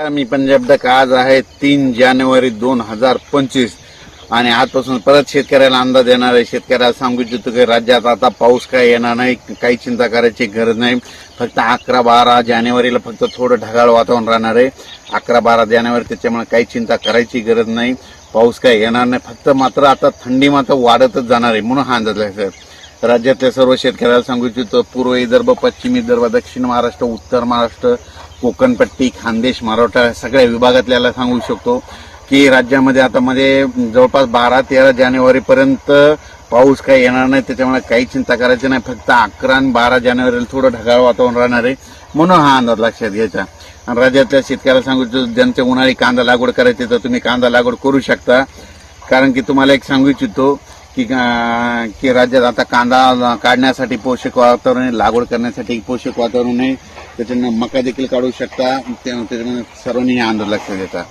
मी पंजाब तक आज आहे तीन जानेवारी दोन हजार पंचवीस. आणि आजपासून परत शेतकऱ्याला अंदाज येणार आहे. शेतकऱ्याला सांगू इच्छितो की राज्यात आता पाऊस काय येणार नाही काही चिंता करायची गरज नाही. फक्त अकरा बारा जानेवारीला फक्त थोडं ढगाळ वातावरण राहणार आहे. अकरा बारा जानेवारी त्याच्यामुळे काही चिंता करायची गरज नाही. पाऊस काय येणार नाही. फक्त मात्र आता थंडी मात्र वाढतच जाणार आहे म्हणून हा अंदाज आहे सर. राज्यातल्या सर्व शेतकऱ्याला सांगू इच्छितो पूर्व विदर्भ पश्चिम विदर्भ दक्षिण महाराष्ट्र उत्तर महाराष्ट्र कोकणपट्टी खानदेश मराठा सगळ्या विभागातल्याला सांगू शकतो की राज्यामध्ये आता मध्ये जवळपास बारा तेरा जानेवारीपर्यंत पाऊस काही येणार नाही त्याच्यामुळे काही चिंता करायची नाही. फक्त अकरा आणि बारा जानेवारीला थोडं ढगाळ वातावरण राहणार आहे. म्हणून हा अंदाज लक्षात घ्यायचा. आणि राज्यातल्या शेतकऱ्याला सांगू इच्छितो ज्यांचे उन्हाळी कांदा लागवड करायची तर तुम्ही कांदा लागवड करू शकता. कारण की तुम्हाला एक सांगू इच्छितो की की राज्यात आता कांदा काढण्यासाठी पोषक वातावरण आहे लागवड करण्यासाठी पोषक वातावरण आहे. त्याच्यानं मका देखील काढू शकता. त्या- त्याच्यामुळे सर्वांनी हे आंदोलन लक्ष देतात